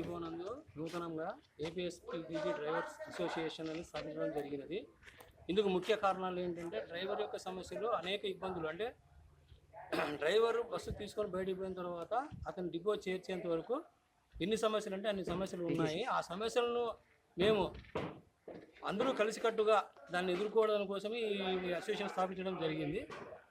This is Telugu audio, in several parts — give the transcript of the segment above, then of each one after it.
డిపో నందు నూతనంగా ఏపీఎస్పీజీ డ్రైవర్స్ అసోసియేషన్ అని స్థాపించడం జరిగినది. ఇందుకు ముఖ్య కారణాలు ఏంటంటే డ్రైవర్ యొక్క సమస్యలు అనేక ఇబ్బందులు. అంటే డ్రైవర్ బస్సు తీసుకొని బయటికి పోయిన తర్వాత అతను డిపో చేర్చేంత వరకు ఎన్ని సమస్యలు అంటే అన్ని సమస్యలు ఉన్నాయి. ఆ సమస్యలను మేము అందరూ కలిసికట్టుగా దాన్ని ఎదుర్కోవడం కోసమే ఈ అసోసియేషన్ స్థాపించడం జరిగింది.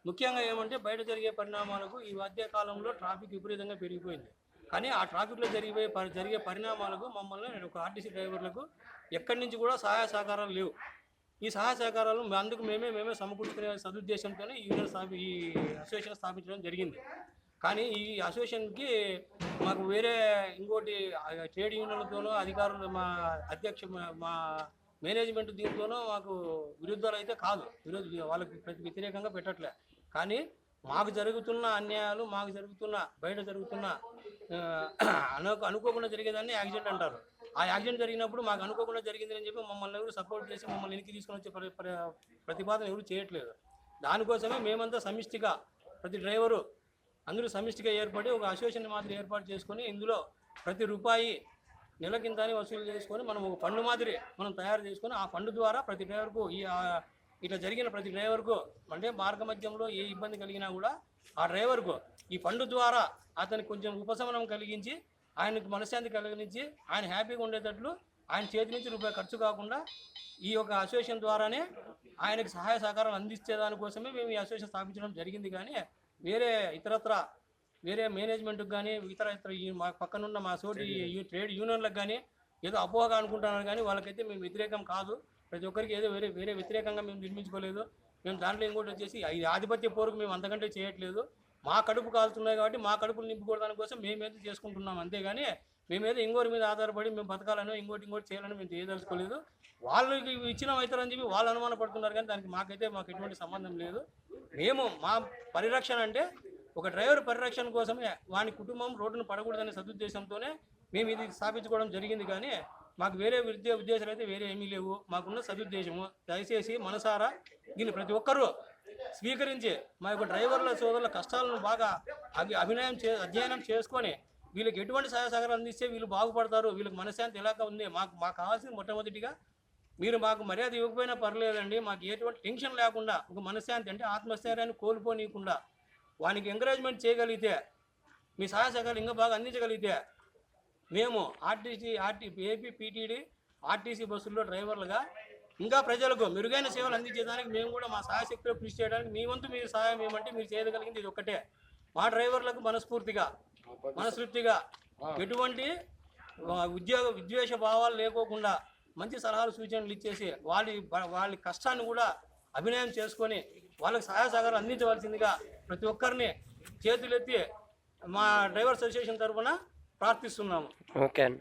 ముఖ్యంగా ఏమంటే బయట జరిగే పరిణామాలకు ఈ మధ్య కాలంలో ట్రాఫిక్ విపరీతంగా పెరిగిపోయింది. కానీ ఆ ట్రాఫిక్లో జరిగే పరి- జరిగే పరిణామాలకు మమ్మల్ని నేను ఒక ఆర్టీసీ డ్రైవర్లకు ఎక్కడి నుంచి కూడా సహాయ సహకారాలు లేవు. ఈ సహాయ సహకారాలు అందుకు మేమే మేమే సమకూర్చుకునే సదుద్దేశంతోనే యూనియన్ స్థాపి ఈ అసోసియేషన్ స్థాపించడం జరిగింది. కానీ ఈ అసోసియేషన్కి మాకు వేరే ఇంకోటి ట్రేడ్ యూనియన్లతోనూ అధికారులు మా అధ్యక్ష మా- మేనేజ్మెంట్ దీంతోనూ మాకు విరుద్ధాలు అయితే కాదు. విరోధ వాళ్ళకి ప్రతి వ్యతిరేకంగా పెట్టట్లే. కానీ మాకు జరుగుతున్న అన్యాయాలు మాకు జరుగుతున్న బయట జరుగుతున్న అనుకో అనుకోకుండా జరిగేదాన్ని యాక్సిడెంట్ అంటారు. ఆ యాక్సిడెంట్ జరిగినప్పుడు మాకు అనుకోకుండా జరిగిందని చెప్పి మమ్మల్ని ఎవరు సపోర్ట్ చేసి మమ్మల్ని వెనక్కి తీసుకొని వచ్చే ప్ర- ప్రతిపాదన ఎవరు చేయట్లేదు. దానికోసమే మేమంతా సమిష్టిగా ప్రతి డ్రైవరు అందరూ సమిష్టిగా ఏర్పడి ఒక అసోసియేషన్ మాదిరి ఏర్పాటు చేసుకొని ఇందులో ప్రతి రూపాయి నెలకింత అని వసూలు చేసుకొని మనం ఒక ఫండ్ మాదిరి మనం తయారు చేసుకొని ఆ ఫండ్ ద్వారా ప్రతి డ్రైవర్కు ఈ ఇట్లా జరిగిన ప్రతి డ్రైవర్కు అంటే మార్గ మధ్యంలో ఏ ఇబ్బంది కలిగినా కూడా ఆ డ్రైవర్కు ఈ ఫండ్ ద్వారా అతనికి కొంచెం ఉపశమనం కలిగించి ఆయనకు మనశ్శాంతి కలిగించి ఆయన హ్యాపీగా ఉండేటట్లు ఆయన చేతి నుంచి రూపాయి ఖర్చు కాకుండా ఈ యొక్క అసోసియేషన్ ద్వారానే ఆయనకు సహాయ సహకారాలు అందించే దానికోసమే మేము ఈ అసోసియేషన్ స్థాపించడం జరిగింది. కానీ వేరే ఇతరత్ర వేరే మేనేజ్మెంట్కి కానీ ఇతర ఇతర ఈ మా పక్కనున్న మా సోటి ట్రేడ్ యూనియన్లకు కానీ ఏదో అపోహగా అనుకుంటున్నారు కానీ వాళ్ళకైతే మేము వ్యతిరేకం కాదు. ప్రతి ఒక్కరికి ఏదో వేరే వేరే వ్యతిరేకంగా మేము నిర్మించుకోలేదు. మేము దాంట్లో ఇంకోటి వచ్చేసి ఈ ఆధిపత్య పోరుకు మేము అంతకంటే చేయట్లేదు. మా కడుపు కాలుతున్నాయి కాబట్టి మా కడుపులు నింపుకోవడానికి కోసం మేమేదో చేసుకుంటున్నాం. అంతేగాని మేమేదో ఇంకోటి మీద ఆధారపడి మేము బతకాలనో ఇంకోటి ఇంకోటి చేయాలని మేము చేయదలుచుకోలేదు. వాళ్ళకి ఇచ్చిన అవుతారని చెప్పి వాళ్ళు అనుమాన పడుతున్నారు కానీ దానికి మాకైతే మాకు ఎటువంటి సంబంధం లేదు. మేము మా పరిరక్షణ అంటే ఒక డ్రైవర్ పరిరక్షణ కోసమే వాని కుటుంబం రోడ్డును పడకూడదనే సదుద్దేశంతోనే మేము ఇది స్థాపించుకోవడం జరిగింది కానీ మాకు వేరే విద్య ఉద్దేశాలు అయితే వేరే ఏమీ లేవు. మాకున్న సదుద్దేశము. దయచేసి మనసారా దీన్ని ప్రతి ఒక్కరూ స్వీకరించి మా యొక్క డ్రైవర్ల సోదరుల కష్టాలను బాగా అభి అభినయం చే అధ్యయనం చేసుకొని వీళ్ళకి ఎటువంటి సహాయ సహకారం అందిస్తే వీళ్ళు బాగుపడతారు వీళ్ళకి మనశ్శాంతి ఎలాగ ఉంది మాకు మాకు కావాల్సింది మొట్టమొదటిగా మీరు మాకు మర్యాద ఇవ్వకపోయినా పర్లేదండి మాకు ఎటువంటి టెన్షన్ లేకుండా ఒక మనశ్శాంతి అంటే ఆత్మస్థైర్యాన్ని కోల్పోనీయకుండా వానికి ఎంకరేజ్మెంట్ చేయగలిగితే మీ సహాయ సహకారాలు ఇంకా బాగా అందించగలిగితే మేము RTC RT AP PTD RTC బస్సుల్లో డ్రైవర్లుగా ఇంకా ప్రజలకు మెరుగైన సేవలు అందించేదానికి మేము కూడా మా సహాయశక్తిలో కృషి చేయడానికి మీ వంతు మీరు సహాయం ఏమంటే మీరు చేయగలిగింది ఇది ఒక్కటే. మా డ్రైవర్లకు మనస్ఫూర్తిగా మనస్ఫూర్తిగా ఎటువంటి ఉద్యోగ విద్వేష భావాలు లేకోకుండా మంచి సలహాలు సూచనలు ఇచ్చేసి వాళ్ళ వాళ్ళ కష్టాన్ని కూడా అభినయం చేసుకొని వాళ్ళకి సహాయ సహకారం అందించవలసిందిగా ప్రతి ఒక్కరిని చేతులెత్తి మా డ్రైవర్ అసోసియేషన్ తరఫున ప్రార్థిస్తున్నాము. ఓకే అండి.